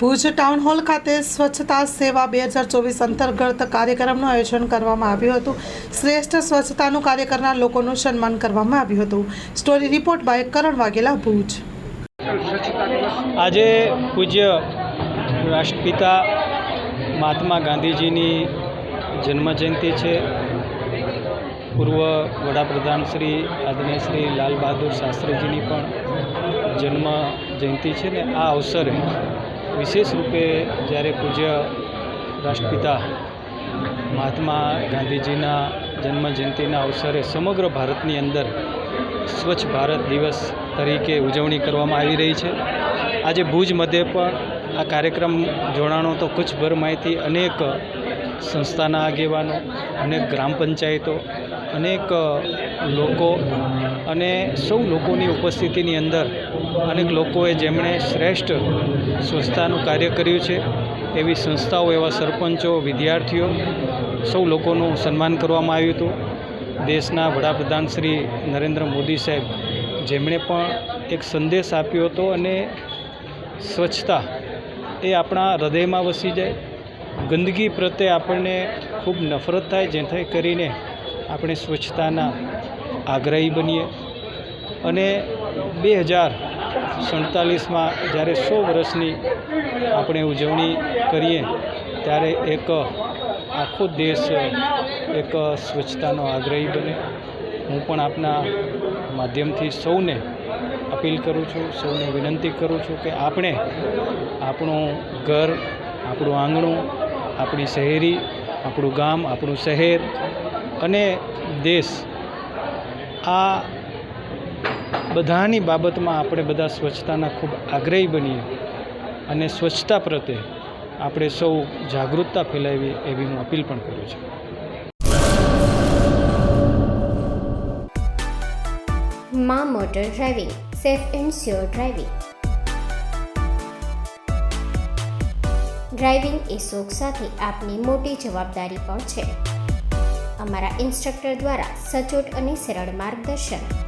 Bhuj town hall ખાતે સ્વચ્છતા સેવા બે હજાર ચોવીસ અંતર્ગત કાર્યક્રમનું આયોજન કરવામાં આવ્યું હતું. શ્રેષ્ઠ સ્વચ્છતાનું કાર્ય કરનાર લોકોનું સન્માન કરવામાં આવ્યું હતું. Story report by Karan Vaghela, Bhuj. આજે પૂજ્ય રાષ્ટ્રપિતા મહાત્મા ગાંધીજીની જન્મજયંતિ છે. પૂર્વ વડાપ્રધાન શ્રી આદરણીય શ્રી લાલ બહાદુર શાસ્ત્રીજીની પણ જન્મ જયંતિ છે ને આ અવસરે વિશેષ રૂપે જ્યારે પૂજ્ય રાષ્ટ્રપિતા મહાત્મા ગાંધીજીના જન્મ જયંતિના અવસરે સમગ્ર ભારતની અંદર સ્વચ્છ ભારત દિવસ તરીકે ઉજવણી કરવામાં આવી રહી છે. આજે ભુજ મધ્યે પણ આ કાર્યક્રમ જોડાણો તો કચ્છભરમાંથી અનેક સંસ્થાના આગેવાનો, અનેક ગ્રામ પંચાયતો, અનેક લોકો અને સૌ લોકોની ઉપસ્થિતિની અંદર અનેક લોકોએ જેમણે શ્રેષ્ઠ સ્વચ્છતાનું કાર્ય કર્યું છે, એવી સંસ્થાઓ, એવા સરપંચો, વિદ્યાર્થીઓ સૌ લોકોનું સન્માન કરવામાં આવ્યું હતું. દેશના વડાપ્રધાન શ્રી નરેન્દ્ર મોદી સાહેબ જેમણે પણ એક સંદેશ આપ્યો હતો અને સ્વચ્છતા એ આપણા હૃદયમાં વસી જાય. ગંદકી પ્રત્યે આપણને ખૂબ નફરત થાય, જેથી કરીને આપણે સ્વચ્છતાના આગ્રહી બનીએ. અને બે હજાર સડતાલીસમાં જ્યારે સો વર્ષની આપણે ઉજવણી કરીએ, ત્યારે એક આખો દેશ એક સ્વચ્છતાનો આગ્રહી બને. હું પણ આપના માધ્યમથી સૌને અપીલ કરું છું, સૌને વિનંતી કરું છું કે આપણે આપણું ઘર, આપણું આંગણું, આપણી શહેરી, આપણું ગામ, આપણું શહેર અને દેશ આ બધાની બાબતમાં આપણે બધા સ્વચ્છતાના ખૂબ આગ્રહી બનીએ અને સ્વચ્છતા પ્રત્યે આપણે સૌ જાગૃતતા ફેલાવી એવી હું અપીલ પણ કરું છું. મા motor driving, safe and sure driving. Driving એ શોખ સાથે આપની મોટી જવાબદારી પણ છે. અમારા ઇન્સ્ટ્રક્ટર દ્વારા સચોટ અને સરળ માર્ગદર્શન